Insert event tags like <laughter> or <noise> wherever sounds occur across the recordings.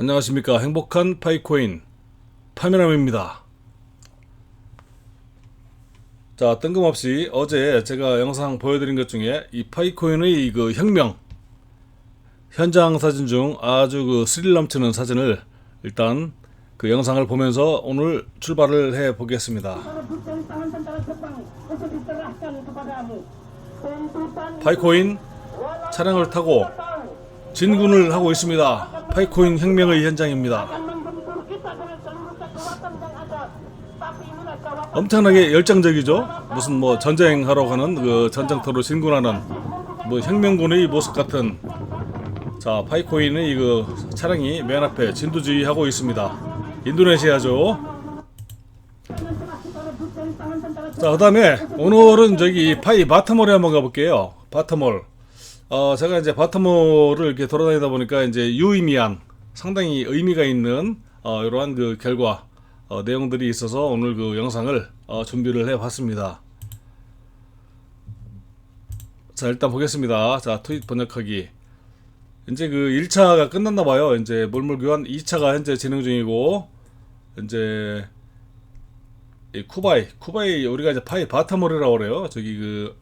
안녕하십니까. 행복한 파이코인 파미남입니다. 자 뜬금없이 어제 제가 영상 보여드린 것 중에 이 파이코인의 그 혁명 현장 사진 중 아주 그 스릴 넘치는 사진을 일단 그 영상을 보면서 오늘 출발을 해 보겠습니다. 파이코인 차량을 타고 진군을 하고 있습니다. 파이코인 혁명의 현장입니다. 엄청나게 열정적이죠. 무슨 뭐 전쟁 하러 가는 그 전장터로 진군하는 뭐 혁명군의 모습 같은 자 파이코인의 그 차량이 맨 앞에 진두지휘하고 있습니다. 인도네시아죠. 자 그 다음에 오늘은 저기 파이 바트몰에 한번 가볼게요. 바트몰. 어, 제가 이제 바텀몰을 이렇게 돌아다니다 보니까 이제 유의미한 상당히 의미가 있는 어, 이러한 그 결과 어, 내용들이 있어서 오늘 그 영상을 어, 준비를 해 봤습니다. 자, 일단 보겠습니다. 자, 트윗 번역하기. 이제 그 1차가 끝났나 봐요. 이제 물물 교환 2차가 현재 진행 중이고 이제 이 쿠바이, 쿠바이 우리가 이제 파이 바타몰이라고 그래요. 저기 그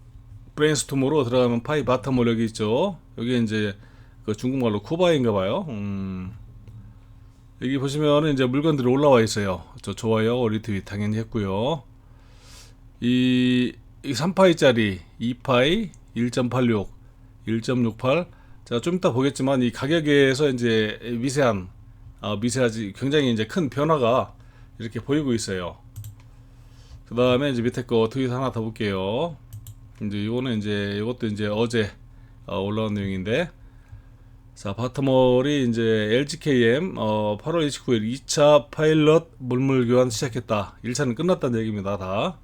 브레인스톰으로 들어가면 파이 바텀 여기 있죠. 여기 이제 그 중국말로 쿠바인가 봐요. 음. 여기 보시면은 이제 물건들이 올라와 있어요. 저 좋아요, 리트윗 당연히 했고요. 이, 이 3파이짜리 2파이 1.86, 1.68. 제가 좀 이따 보겠지만 이 가격에서 이제 미세한 아, 미세하지 굉장히 이제 큰 변화가 이렇게 보이고 있어요. 그 다음에 이제 밑에 거 트윗 하나 더 볼게요. 이제 이거는 이제 이것도 이제 어제 어, 올라온 내용인데 자 바텀월이 이제 LGKM 어, 8월 29일 2차 파일럿 물물 교환 시작했다. 1차는 끝났다는 얘기입니다. 다.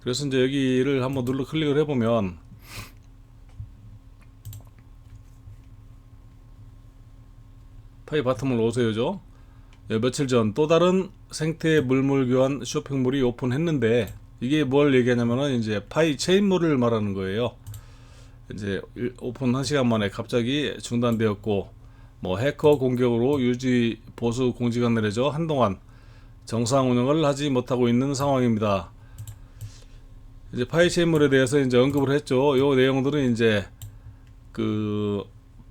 그래서 이제 여기를 한번 눌러 클릭을 해보면 파이 바텀을 오세요죠. 예, 며칠 전 또 다른 생태 물물 교환 쇼핑몰이 오픈했는데 이게 뭘 얘기하냐면은 이제 파이 체인몰을 말하는 거예요. 이제 일- 오픈 1시간 만에 갑자기 중단되었고 뭐 해커 공격으로 유지 보수 공지가 내려져 한동안 정상 운영을 하지 못하고 있는 상황입니다. 이제 파이 체인몰에 대해서 이제 언급을 했죠. 요 내용들은 이제 그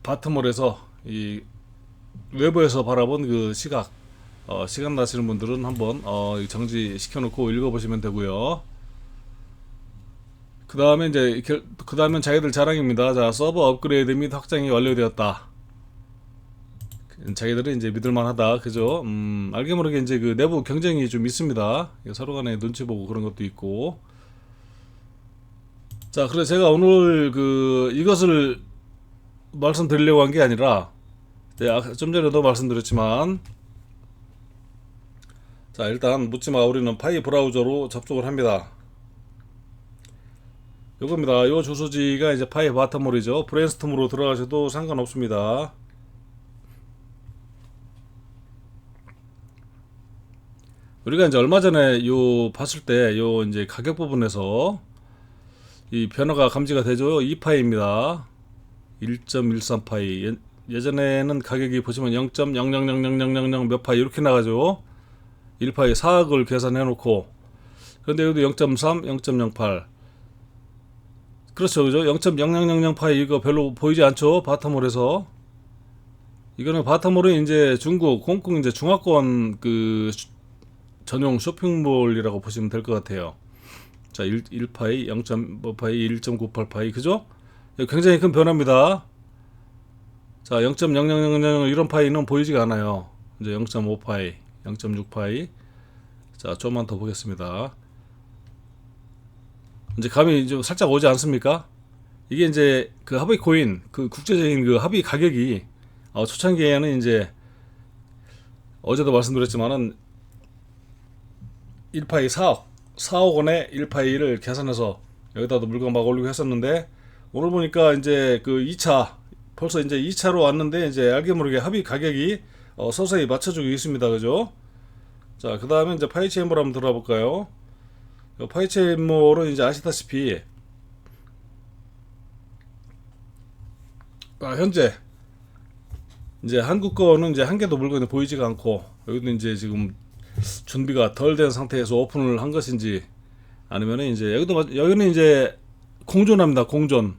바트몰에서 이 외부에서 바라본 그 시각 어, 시간 나시는 분들은 한번 어, 정지 시켜놓고 읽어보시면 되고요. 그 다음에 이제 그 다음엔 자기들 자랑입니다. 자 서버 업그레이드 및 확장이 완료되었다. 자기들은 이제 믿을만하다, 그죠? 음, 알게 모르게 이제 그 내부 경쟁이 좀 있습니다. 서로 간에 눈치 보고 그런 것도 있고. 자, 그래서 제가 오늘 그 이것을 말씀드리려고 한 게 아니라, 네, 아까 좀 전에도 말씀드렸지만, 자 일단 묻지마. 우리는 파이 브라우저로 접속을 합니다. 요겁니다. 요 주소지가 이제 파이 바텀몰이죠. 브레인스톰으로 들어가셔도 상관없습니다. 우리가 이제 얼마 전에 요 봤을 때 요 이제 가격 부분에서 이 변화가 감지가 되죠. 2파이입니다. 1.13파이. 예, 예전에는 가격이 보시면 0.00000000몇 파이 이렇게 나가죠 1파이 4억을 계산해 놓고 그런데 여기도 0.3, 0.08 그렇죠 그죠? 0.0000파이 이거 별로 보이지 않죠? 바타몰에서. 이거는 바타몰은 이제 중국 홍콩 이제 중화권 그 슈- 전용 쇼핑몰이라고 보시면 될 것 같아요. 자 1, 1파이 0.5파이 1.98파이 그죠? 굉장히 큰 변화입니다. 자0.0000 이런 파이는 보이지가 않아요. 이제 0.5파이 0.6파이 자 좀만 더 보겠습니다 이제 감이 좀 살짝 오지 않습니까 이게 이제 그 합의 코인 그 국제적인 그 합의 가격이 어, 초창기에는 이제 어제도 말씀드렸지만은 1파이 4억 4억 원에 1파이를 계산해서 여기다도 물건 막 올리고 했었는데 오늘 보니까 이제 그 2차 벌써 이제 2차로 왔는데 이제 알게 모르게 합의 가격이 어, 서서히 맞춰주고 있습니다. 그죠? 자, 그 다음에 이제 파이체인몰 한번 들어가 볼까요? 파이체인몰은 이제 아시다시피 아, 현재 이제 한국 거는 이제 한 개도 물건이 보이지가 않고 여기도 이제 지금 준비가 덜 된 상태에서 오픈을 한 것인지 아니면은 이제 여기도 마- 여기는 이제 공존합니다. 공존.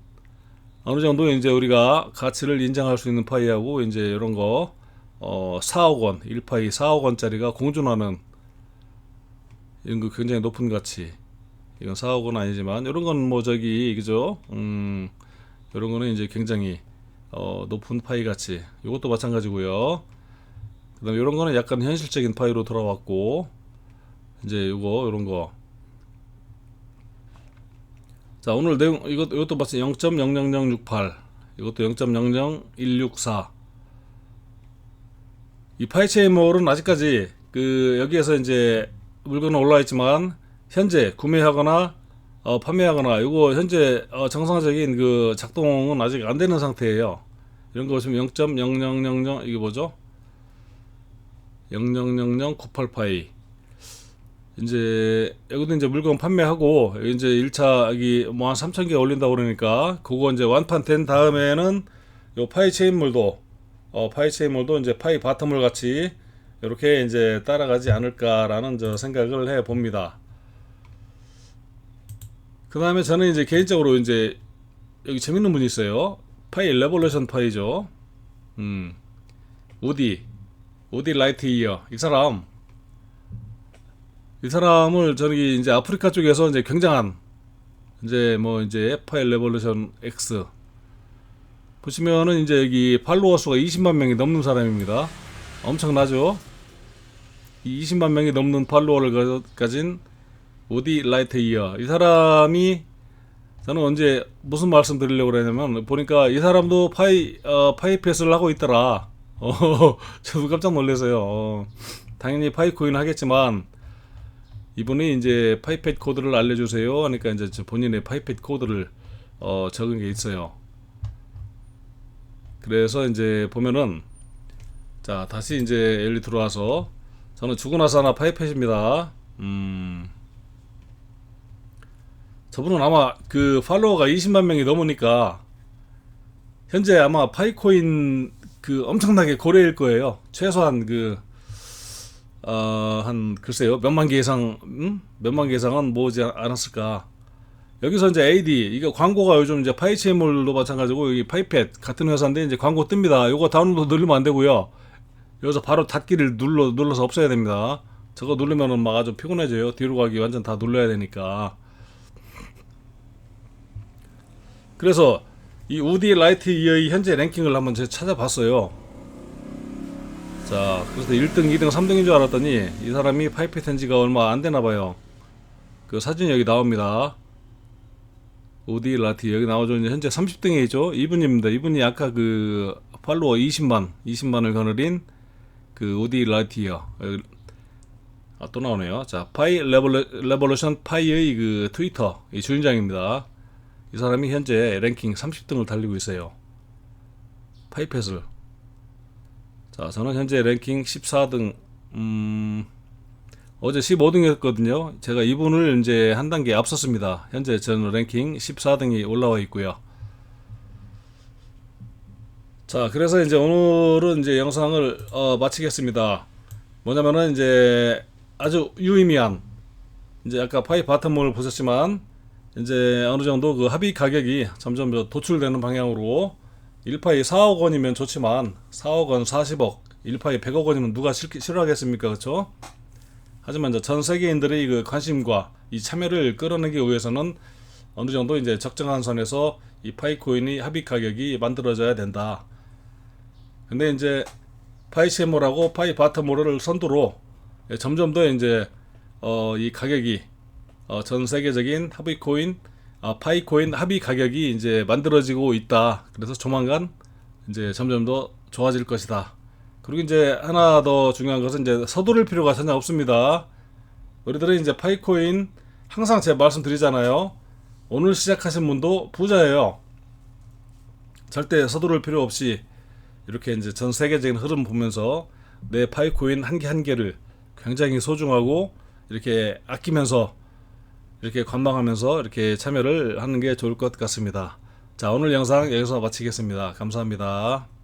어느 정도 이제 우리가 가치를 인정할 수 있는 파이하고 이제 이런 거 어, 4억 원, 1파이 4억 원짜리가 공존하는 이런 거 굉장히 높은 가치. 이건 4억 원 아니지만 이런 건 뭐 저기 그죠? 음. 이런 거는 이제 굉장히 어, 높은 파이 가치. 이것도 마찬가지고요. 그다음에 이런 거는 약간 현실적인 파이로 돌아왔고 이제 요거 이런 거. 자 오늘 내용 이것 이것도 마찬 0.00068 이것도 0.00164 이 파이체이몰은 아직까지 그 여기에서 이제 물건은 올라 있지만 현재 구매하거나 어, 판매하거나 이거 현재 어, 정상적인 그 작동은 아직 안 되는 상태예요. 이런 거 보시면 0.0000 이게 뭐죠? 000098 파이 이제 여기도 이제 물건 판매하고 이제 1차 여기 뭐 한 3,000개 올린다고 그러니까 그거 이제 완판 된 다음에는 요 파이 체인물도 어 파이 체인물도 이제 파이 바텀물 같이 이렇게 이제 따라가지 않을까라는 저 생각을 해 봅니다. 그 다음에 저는 이제 개인적으로 이제 여기 재밌는 분이 있어요. 파이 레볼루션 파이죠. 음, 우디, 우디 라이트 이어. 이 사람, 이 사람을 저기 이제 아프리카 쪽에서 이제 굉장한 이제 뭐 이제 파이 레볼루션 X 보시면은 이제 여기 팔로워 수가 20만 명이 넘는 사람입니다. 엄청나죠? 이 20만 명이 넘는 팔로워를 가- 가진 우디 라이트 이어 이 사람이 저는 언제 무슨 말씀 드리려고 그러냐면 보니까 이 사람도 파이 어, 파이패스를 하고 있더라. <laughs> 어, 저도 깜짝 놀라서요. 어, 당연히 파이코인 하겠지만 이분이 이제 파이펫 코드를 알려주세요. 하니까 이제 저 본인의 파이펫 코드를 어, 적은 게 있어요. 그래서 이제 보면은 자 다시 이제 열리 들어와서 저는 죽어나서나 파이펫입니다. 음. 저분은 아마 그 팔로워가 20만 명이 넘으니까 현재 아마 파이코인 그 엄청나게 고래일 거예요. 최소한 그, 어, 한, 글쎄요, 몇만 개 이상, 음? 몇만 개 이상은 모으지 않- 않았을까. 여기서 이제 AD, 이거 광고가 요즘 이제 파이체물도 마찬가지고, 여기 파이펫 같은 회사인데 이제 광고 뜹니다. 요거 다운로드 누르면 안 되고요. 여기서 바로 닫기를 눌러, 눌러서 없애야 됩니다. 저거 누르면은 막 아주 피곤해져요. 뒤로 가기 완전 다 눌러야 되니까. 그래서 이 우디 라이트 이어의 현재 랭킹을 한번 제가 찾아봤어요. 자, 그래서 1등, 2등, 3등인 줄 알았더니 이 사람이 파이프 텐지가 얼마 안 되나 봐요. 그 사진 여기 나옵니다. 우디 라이트 여기 나오죠. 이제 현재 30등에 있죠. 이분입니다. 이분이 아까 그 팔로워 20만, 20만을 거느린 그 이어. 여기 아, 또 나오네요. 자, 파이 레볼루, 레볼루션 파이의 그 트위터 이 주인장입니다. 이 사람이 현재 랭킹 30등을 달리고 있어요. 파이펫을. 자, 저는 현재 랭킹 14등, 음, 어제 15등이었거든요. 제가 이분을 이제 한 단계 앞섰습니다. 현재 저는 랭킹 14등이 올라와 있고요. 자, 그래서 이제 오늘은 이제 영상을 어, 마치겠습니다. 뭐냐면은 이제 아주 유의미한 이제 아까 파이 바텀몰 보셨지만 이제 어느 정도 그 합의 가격이 점점 더 도출되는 방향으로 1파이 4억 원이면 좋지만 4억 원 40억 1파이 100억 원이면 누가 싫, 싫어하겠습니까 그렇죠? 하지만 이제 전 세계인들의 그 관심과 이 참여를 끌어내기 위해서는 어느 정도 이제 적정한 선에서 이 파이코인이 합의 가격이 만들어져야 된다. 근데 이제 파이세모라고 파이 바텀모를 선두로 예, 점점 더 이제 어, 이 가격이 어, 전 세계적인 합의 코인, 아, 파이 코인 합의 가격이 이제 만들어지고 있다. 그래서 조만간 이제 점점 더 좋아질 것이다. 그리고 이제 하나 더 중요한 것은 이제 서두를 필요가 전혀 없습니다. 우리들은 이제 파이 코인 항상 제가 말씀드리잖아요. 오늘 시작하신 분도 부자예요. 절대 서두를 필요 없이 이렇게 이제 전 세계적인 흐름 보면서 내 파이 코인 한 개 한 개를 굉장히 소중하고 이렇게 아끼면서 이렇게 관망하면서 이렇게 참여를 하는 게 좋을 것 같습니다. 자, 오늘 영상 여기서 마치겠습니다. 감사합니다.